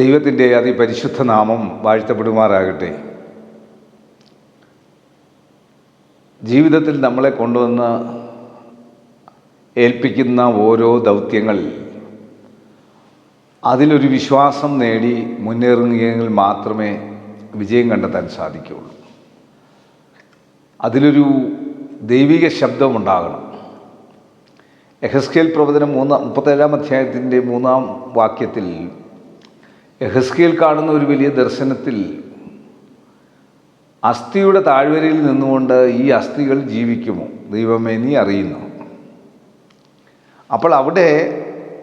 ദൈവത്തിന്റെ അതിപരിശുദ്ധ നാമം വാഴ്ത്തപ്പെടുമാറാകട്ടെ. ജീവിതത്തിൽ നമ്മളെ കൊണ്ടുവന്ന് ഏൽപ്പിക്കുന്ന ഓരോ ദൗത്യങ്ങൾ അതിലൊരു വിശ്വാസം നേടി മുന്നേറുകയെങ്കിൽ മാത്രമേ വിജയം കണ്ടെത്താൻ സാധിക്കുകയുള്ളൂ. അതിലൊരു ദൈവിക ശബ്ദമുണ്ടാകണം എഹസ്കേൽ പ്രവചനം മൂന്നാം മുപ്പത്തേഴാം അധ്യായത്തിന്റെ മൂന്നാം വാക്യത്തിൽ എഹസ്കേൽ കാണുന്ന ഒരു വലിയ ദർശനത്തിൽ അസ്ഥിയുടെ താഴ്വരയിൽ നിന്നുകൊണ്ട് ഈ അസ്ഥികൾ ജീവിക്കുമോ? ദൈവമേ നീ അറിയുന്നു. അപ്പോൾ അവിടെ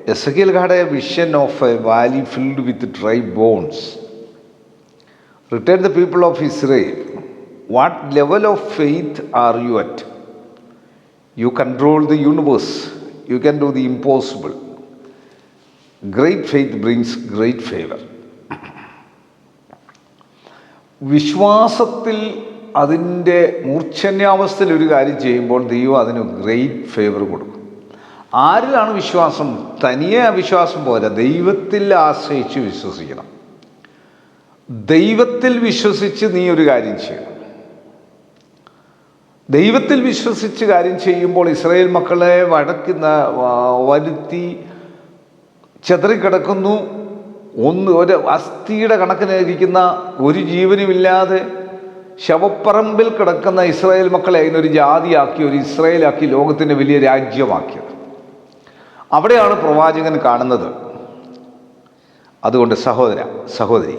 Ezekiel a vision of a valley filled with dry bones. Return the people of Israel. What level of faith are you at? You control the universe. You can do the impossible. Great faith brings great favour വിശ്വാസത്തിൽ അതിന്റെ മൂർച്ഛന്യാവസ്ഥയിൽ ഒരു കാര്യം ചെയ്യുമ്പോൾ ദൈവം അതിന് great favour കൊടുക്കും. ആരിലാണ് വിശ്വാസം? തനിയെ അവിശ്വാസം പോരാ. ദൈവത്തിൽ ആശ്രയിച്ച് വിശ്വസിക്കണം. ദൈവത്തിൽ വിശ്വസിച്ച് നീ ഒരു കാര്യം ചെയ്യണം. ദൈവത്തിൽ വിശ്വസിച്ച് കാര്യം ചെയ്യുമ്പോൾ ഇസ്രായേൽ മക്കളെ വടക്കുന്ന വരുത്തി ചെതറിക്കിടക്കുന്നു. ഒന്ന് ഒരു അസ്ഥിയുടെ കണക്കിനിരിക്കുന്ന ഒരു ജീവനുമില്ലാതെ ശവപ്പറമ്പിൽ കിടക്കുന്ന ഇസ്രായേൽ മക്കളെ അതിനൊരു ജാതിയാക്കി ഒരു ഇസ്രായേലാക്കി ലോകത്തിന്റെ വലിയ രാജ്യമാക്കിയത്. അവിടെയാണ് പ്രവാചകൻ കാണുന്നത്. അതുകൊണ്ട് സഹോദര സഹോദരി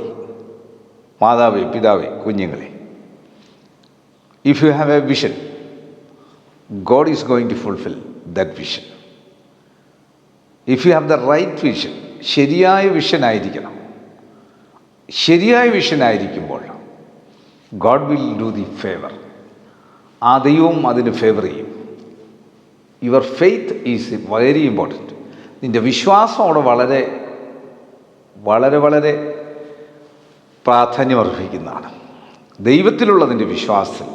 മാതാവേ പിതാവേ കുഞ്ഞുങ്ങളെ if you have a vision God is going to fulfil that vision if you have the right vision ശരിയായ വിഷൻ ആയിരിക്കണം. ശരിയായ വിഷൻ ആയിരിക്കുമ്പോൾ God will do the favour ആ ദൈവവും അതിന് ഫേവർ ചെയ്യും. Your faith is very important നിന്റെ വിശ്വാസം അവിടെ വളരെ വളരെ വളരെ പ്രാധാന്യമർഹിക്കുന്നതാണ് ദൈവത്തിലുള്ള നിന്റെ വിശ്വാസത്തിൽ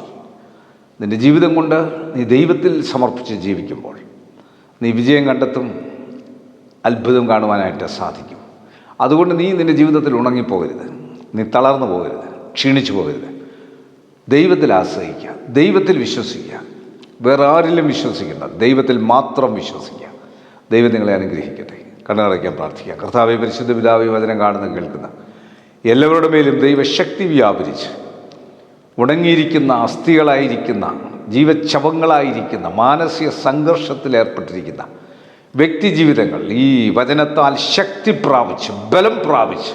നിന്റെ ജീവിതം കൊണ്ട് നീ ദൈവത്തിൽ സമർപ്പിച്ച് ജീവിക്കുമ്പോൾ നീ വിജയം കണ്ടെത്തും. അത്ഭുതം കാണുവാനായിട്ട് സാധിക്കും. അതുകൊണ്ട് നീ നിന്റെ ജീവിതത്തിൽ ഉണങ്ങിപ്പോകരുത്. നീ തളർന്നു പോകരുത്. ക്ഷീണിച്ചു പോകരുത്. ദൈവത്തിൽ ആശ്രയിക്കുക. ദൈവത്തിൽ വിശ്വസിക്കുക. വേറെ ആരിലും വിശ്വസിക്കേണ്ട. ദൈവത്തിൽ മാത്രം വിശ്വസിക്കുക. ദൈവം നിങ്ങളെ അനുഗ്രഹിക്കട്ടെ. കണ്ണടയ്ക്കാൻ പ്രാർത്ഥിക്കുക കർത്താവെ പരിശുദ്ധ പിതാവി വചനം കാണുന്ന കേൾക്കുന്ന എല്ലാവരുടെ മേലും ദൈവശക്തി വ്യാപരിച്ച് ഉണങ്ങിയിരിക്കുന്ന അസ്ഥികളായിരിക്കുന്ന ജീവച്ഛവങ്ങളായിരിക്കുന്ന മാനസിക സംഘർഷത്തിൽ ഏർപ്പെട്ടിരിക്കുന്ന വ്യക്തി ജീവിതങ്ങൾ ഈ വചനത്താൽ ശക്തി പ്രാപിച്ച് ബലം പ്രാപിച്ച്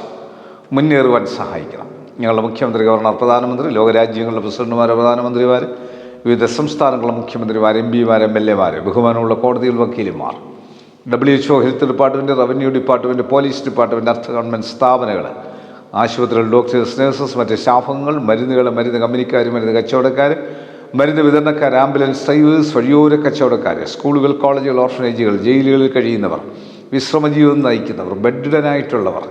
മുന്നേറുവാൻ സഹായിക്കണം. ഞങ്ങളുടെ മുഖ്യമന്ത്രി ഗവർണർ പ്രധാനമന്ത്രി ലോകരാജ്യങ്ങളുടെ പ്രസിഡന്റുമാർ പ്രധാനമന്ത്രിമാർ വിവിധ സംസ്ഥാനങ്ങളുടെ മുഖ്യമന്ത്രിമാർ എം പിമാർ എം എൽ എമാർ ബഹുമാനമുള്ള കോടതിയിൽ വക്കീലുമാർ W H O health department revenue department police department അർത്ഥ ഗവൺമെന്റ് സ്ഥാപനങ്ങൾ ആശുപത്രികൾ ഡോക്ടേഴ്സ് നഴ്സസ് മറ്റ് സ്റ്റാഫുകൾ മരുന്നുകൾ മരുന്ന് കമ്പനിക്കാർ മരുന്ന് കച്ചവടക്കാർ മരുന്ന് വിതരണക്കാർ ആംബുലൻസ് ഡ്രൈവേഴ്സ് വഴിയോര കച്ചവടക്കാർ സ്കൂളുകൾ കോളേജുകൾ ഓർഫനേജുകൾ ജയിലുകളിൽ കഴിയുന്നവർ വിശ്രമജീവിതം നയിക്കുന്നവർ ബെഡ്ഡനായിട്ടുള്ളവർ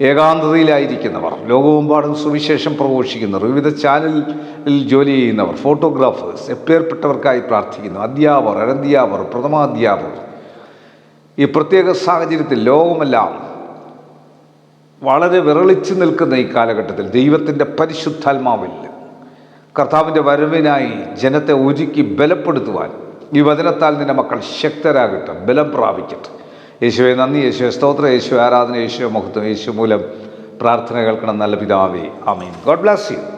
ഏകാന്തതയിലായിരിക്കുന്നവർ ലോകമെമ്പാടും സുവിശേഷം പ്രഘോഷിക്കുന്നവർ വിവിധ ചാനലിൽ ജോലി ചെയ്യുന്നവർ ഫോട്ടോഗ്രാഫേഴ്സ് എപ്പേർപ്പെട്ടവർക്കായി പ്രാർത്ഥിക്കുന്നു. അധ്യാപകർ അനധ്യാപകർ പ്രഥമാധ്യാപകർ. ഈ പ്രത്യേക സാഹചര്യത്തിൽ ലോകമെല്ലാം വളരെ വിരളിച്ചു നിൽക്കുന്ന ഈ കാലഘട്ടത്തിൽ ദൈവത്തിന്റെ പരിശുദ്ധാത്മാവിൽ കർത്താവിന്റെ വരവിനായി ജനത്തെ ഒരുക്കി ബലപ്പെടുത്തുവാൻ ഈ വചനത്താൽ നിന്റെ മക്കൾ ശക്തരാകട്ടെ ബലം പ്രാപിക്കട്ടെ. യേശുവെ നന്ദി യേശുവെ സ്തോത്ര യേശു ആരാധന യേശു മഹത്വം യേശു മൂലം പ്രാർത്ഥന കേൾക്കണം നല്ല പിതാവേ. ആമീൻ. God bless you.